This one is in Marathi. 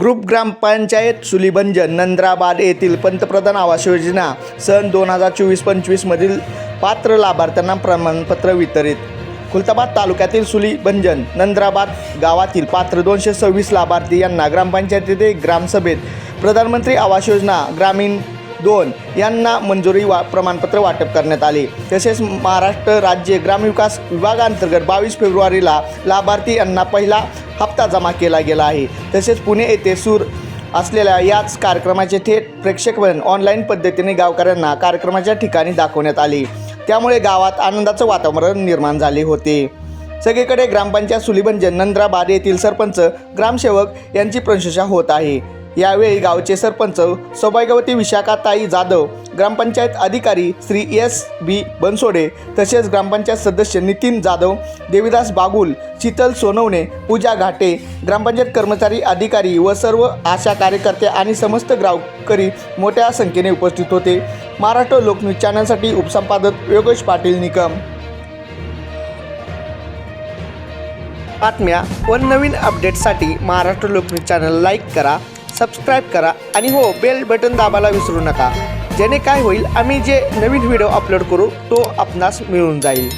ग्रुप ग्रामपंचायत सुलिबंजन नंद्राबाद येथील पंतप्रधान आवास योजना सन दोन हजार चोवीस पंचवीसमधील पात्र लाभार्थ्यांना प्रमाणपत्र वितरित. खुलताबाद तालुक्यातील सुलीबंजन नंद्राबाद गावातील पात्र दोनशे सव्वीस लाभार्थी यांना ग्रामपंचायतीचे ग्रामसभेत प्रधानमंत्री आवास योजना ग्रामीण दोन यांना मंजुरी वा प्रमाणपत्र वाटप करण्यात आले. तसेच महाराष्ट्र राज्य ग्रामविकास विभागांतर्गत बावीस फेब्रुवारीला लाभार्थी यांना पहिला हप्ता जमा केला गेला आहे. तसेच पुणे येथे सूर असलेल्या याच कार्यक्रमाचे थेट प्रेक्षकवन ऑनलाईन पद्धतीने गावकऱ्यांना कार्यक्रमाच्या ठिकाणी दाखवण्यात आले. त्यामुळे गावात आनंदाचं वातावरण निर्माण झाले होते. सगळीकडे ग्रामपंचायत सुलिबंजन नंद्राबाद येथील सरपंच ग्रामसेवक यांची प्रशंसा होत आहे. यावेळी गावचे सरपंच सौभाग्यवती विशाखाताई जाधव ग्रामपंचायत अधिकारी श्री एस बी बनसोडे तसेच ग्रामपंचायत सदस्य नितीन जाधव देविदास बागुल शीतल सोनवणे पूजा घाटे ग्रामपंचायत कर्मचारी अधिकारी व सर्व आशा कार्यकर्ते आणि समस्त गावकरी मोठ्या संख्येने उपस्थित होते. महाराष्ट्र लोकन्यूज चॅनलसाठी उपसंपादक योगेश पाटील निकम. बातम्या व नवीन अपडेटसाठी महाराष्ट्र लोकन्यूज चॅनल लाईक करा. सबस्क्राईब करा आणि हो बेल बटन दाबायला विसरू नका. जेणे काय होईल आम्ही जे नवीन व्हिडिओ अपलोड करू तो आपणास मिळून जाईल.